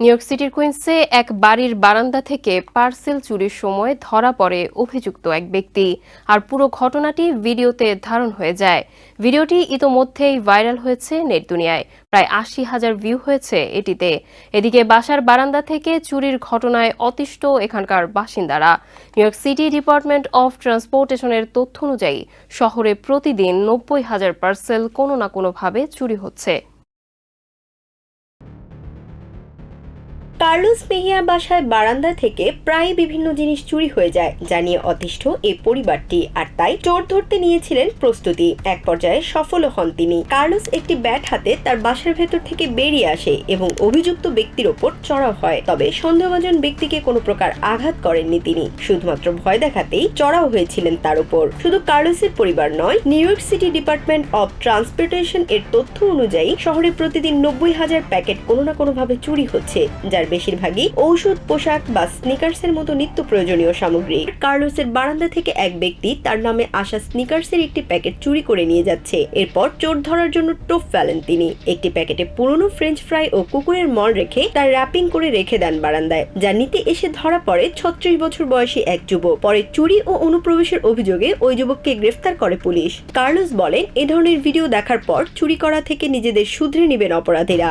New York সিটির কুইন্সে এক বাড়ির বারান্দা থেকে পার্সেল চুরির সময় ধরা পড়ে অভিযুক্ত এক ব্যক্তি। আর পুরো ঘটনাটি ভিডিওতে ধারণ হয়ে যায়। ভিডিওটি ইতোমধ্যেই ভাইরাল হয়েছে নেট দুনিয়ায়। প্রায় আশি হাজার ভিউ হয়েছে এটিতে। এদিকে বাসার বারান্দা থেকে চুরির ঘটনায় অতিষ্ঠ এখানকার বাসিন্দারা। New York city department of ট্রান্সপোর্টেশনের তথ্য অনুযায়ী, শহরে প্রতিদিন নব্বই হাজার পার্সেল কোনো না কোনোভাবে চুরি হচ্ছে। কার্লোস মেহিয়ার বাসায় বারান্দা থেকে প্রায় বিভিন্ন জিনিস চুরি হয়ে যায়, যা নিয়ে অতিষ্ঠ এই পরিবারটি। আর তাই চোর ধরতে নিয়েছিলেন প্রস্তুতি। এক পর্যায়ে সফলও হন তিনি। কার্লোস একটি ব্যাট হাতে তার বাসার ভেতর থেকে বেরিয়ে আসে এবং অভিযুক্ত ব্যক্তির ওপর চড়াও হয়। তবে সন্দেহভাজন ব্যক্তিকে কোনো প্রকার আঘাত করেননি তিনি। শুধুমাত্র ভয় দেখাতেই চড়াও হয়েছিলেন তার উপর শুধু কার্লোসের পরিবার নয়, New York city department of transportation এর তথ্য অনুযায়ী শহরে প্রতিদিন নব্বই হাজার প্যাকেট কোনো না কোনোভাবে চুরি হচ্ছে, যার বেশিরভাগই ঔষধ, পোশাক বা স্নিকার্সের মতো নিত্য প্রয়োজনীয় সামগ্রী। কার্লোসের বারান্দা থেকে এক ব্যক্তি তার নামে আসা স্নিকার্সের একটি প্যাকেট চুরি করে নিয়ে যাচ্ছে। এরপর চোর ধরার জন্য টোপ ফেলেন তিনি। একটি প্যাকেটে পুরনো ফ্রেঞ্চ ফ্রাই ও কুকুরের মল রেখে তার র্যাপিং করে রেখে দেন বারান্দায়। যা নিতে এসে ধরা পড়ে ছত্রিশ বছর বয়সী এক যুবক। পরে চুরি ও অনুপ্রবেশের অভিযোগে ওই যুবককে গ্রেফতার করে পুলিশ। কার্লোস বলেন, এ ধরনের ভিডিও দেখার পর চুরি করা থেকে নিজেদের শুধরে নেবেন অপরাধীরা।